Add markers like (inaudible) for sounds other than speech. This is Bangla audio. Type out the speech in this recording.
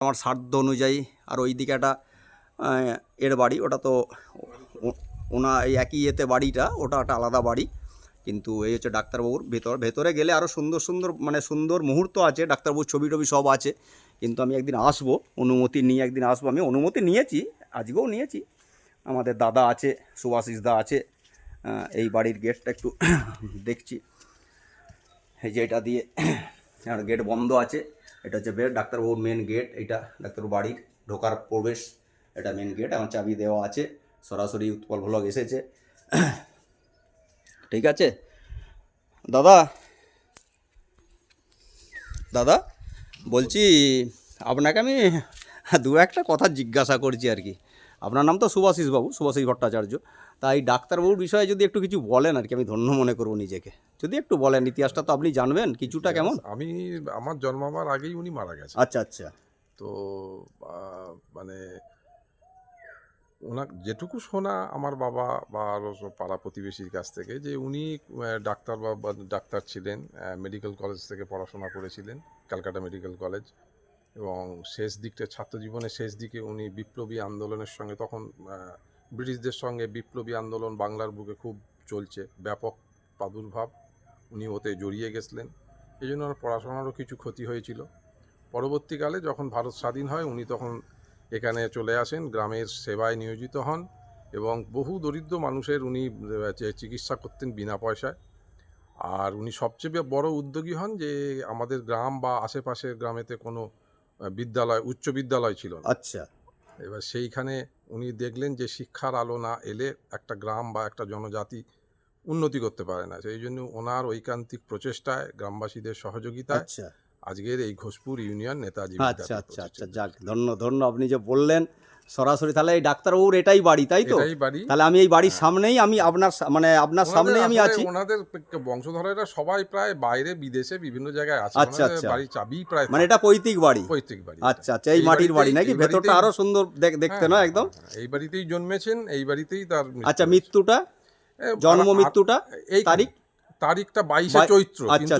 আমার সাধ্য অনুযায়ী আর ওই দিকে একটা এর বাড়ি, ওটা তো ওনা এই একই ইয়েতে বাড়িটা, ওটা একটা আলাদা বাড়ি। কিন্তু এই হচ্ছে ডাক্তারবাবুর ভেতর, ভেতরে গেলে আরও সুন্দর সুন্দর মানে সুন্দর মুহূর্ত আছে, ডাক্তারবাবুর ছবি টবি সব আছে। কিন্তু আমি একদিন আসব, অনুমতি নিয়ে একদিন আসব। আমি অনুমতি নিয়েছি, আজকেও নিয়েছি। আমাদের দাদা আছে, সুভাষিস দা আছে এই বাড়ির গেটটা একটু (clears throat) দেখছি। এই যে এটা দিয়ে, আর গেট বন্ধ আছে। এটা হচ্ছে বেড ডাক্তারবাবুর মেন গেট এটা ডাক্তারবাবু বাড়ির ঢোকার প্রবেশ, এটা মেন গেট আমার চাবি দেওয়া আছে, সরাসরি উৎপল ভ্লগ এসেছে। ঠিক আছে? দাদা? দাদা, বলছি, আপনাকে আমি দু একটা কথা জিজ্ঞাসা করছি আর কি। আপনার নাম তো সুভাষিস বাবু সুভাষিস ভট্টাচার্য। তাই ডাক্তারবাবুর বিষয়ে যদি একটু কিছু বলেন আর কি আমি ধন্য মনে করব নিজেকে। যদি একটু বলেন ইতিহাসটা তো আপনি জানবেন কিছুটা কেমন? আমি আমার জন্মাবার আগেই উনি মারা গেছে আচ্ছা আচ্ছা। তো মানে ওনার যেটুকু শোনা আমার বাবা বা আরও পাড়া প্রতিবেশীর কাছ থেকে যে উনি ডাক্তার বা বা ডাক্তার ছিলেন মেডিকেল কলেজ থেকে পড়াশোনা করেছিলেন ক্যালকাটা মেডিকেল কলেজ। এবং শেষ দিকটা ছাত্র জীবনের শেষ দিকে উনি বিপ্লবী আন্দোলনের সঙ্গে তখন ব্রিটিশদের সঙ্গে বিপ্লবী আন্দোলন বাংলার বুকে খুব চলছে, ব্যাপক প্রাদুর্ভাব। উনি ওতে জড়িয়ে গেছিলেন। এই জন্য পড়াশোনারও কিছু ক্ষতি হয়েছিল। পরবর্তীকালে যখন ভারত স্বাধীন হয়, উনি তখন এখানে চলে আসেন, গ্রামের সেবায় নিয়োজিত হন এবং বহু দরিদ্র মানুষের উনি চিকিৎসা করতেন বিনা পয়সায়। আর উনি সবচেয়ে বড় উদ্যোগী হন যে আমাদের গ্রাম বা আশেপাশের গ্রামেতে কোনো বিদ্যালয় উচ্চ বিদ্যালয় ছিল না। আচ্ছা। এবার সেইখানে উনি দেখলেন যে শিক্ষার আলো না এলে একটা গ্রাম বা একটা জনজাতি উন্নতি করতে পারে না। সেই জন্য ওনার ঐকান্তিক প্রচেষ্টায় গ্রামবাসীদের সহযোগিতায় আচ্ছা। আজকের এই ঘোষপুর ইউনিয়ন নেতাজি আচ্ছা আচ্ছা আচ্ছা যাক ধন্য ধন্য আপনি যে বললেন সরাসরি তাহলে এই ডাক্তারবাবুর এটাই বাড়ি তাই তো? তাহলে আমি এই বাড়ির সামনেই আমি আপনার মানে আপনার সামনেই আমি আছি। ওনাদের বংশধরেরা সবাই প্রায় বাইরে বিদেশে বিভিন্ন জায়গায় আছে। আচ্ছা, আচ্ছা। বাড়ির চাবি প্রায় মানে এটা পৈতৃক বাড়ি? পৈতৃক বাড়ি আচ্ছা আচ্ছা এই মাটির বাড়ি নাকি? ভেতরটা আরও সুন্দর দেখ- দেখতে হ্যাঁ, না হ্যাঁ, একদম? হ্যাঁ, এই বাড়িতেই জন্মেছেন এই বাড়িতেই তার আচ্ছা মৃত্যুটা? জন্ম মৃত্যুটা? এই তারিখ? তারিখটা বাইশে চৈত্র আচ্ছা,